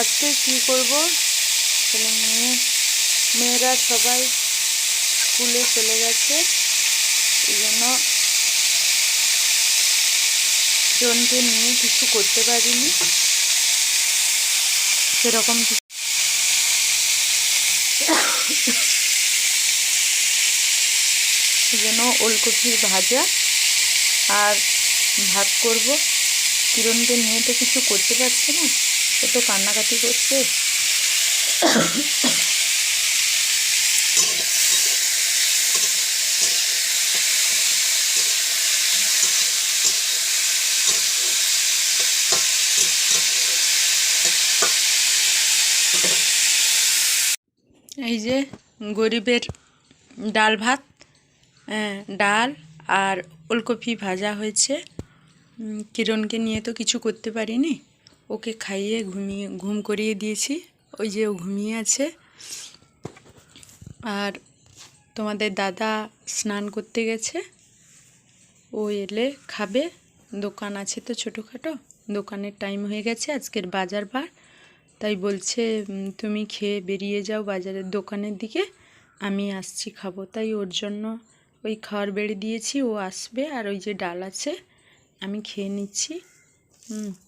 আজকে কি করব? মেয়েরা সবাই স্কুলে চলে গেছে। এই জন্য জনকে নিয়ে কিছু করতে পারিনি। সেরকম কিছু ওলকপির ভাজা আর ভাত করব। কিরণকে নিয়ে তো কিছু করতে পারছে না। ও তো কান্নাকাটি করছে। এই যে গরিবের ডাল ভাত হ্যাঁ, ডাল আর ওলকপি ভাজা হয়েছে। কিরণকে নিয়ে তো কিছু করতে পারিনি। ওকে খাইয়ে ঘুমিয়ে, ঘুম করিয়ে দিয়েছি। ওই যে ও ঘুমিয়ে আছে। আর তোমাদের দাদা স্নান করতে গেছে। ও এলে খাবে। দোকান আছে তো ছোটোখাটো। দোকানের টাইম হয়ে গেছে, আজকের বাজার বার। তাই বলছে তুমি খেয়ে বেরিয়ে যাও বাজারের দোকানের দিকে। আমি আসছি, খাব। তাই ওর জন্য ওই খাওয়ার বেড়ে দিয়েছি। ও আসবে আর ওই যে ডাল আছে, আমি খেয়ে নিচ্ছি। হুম।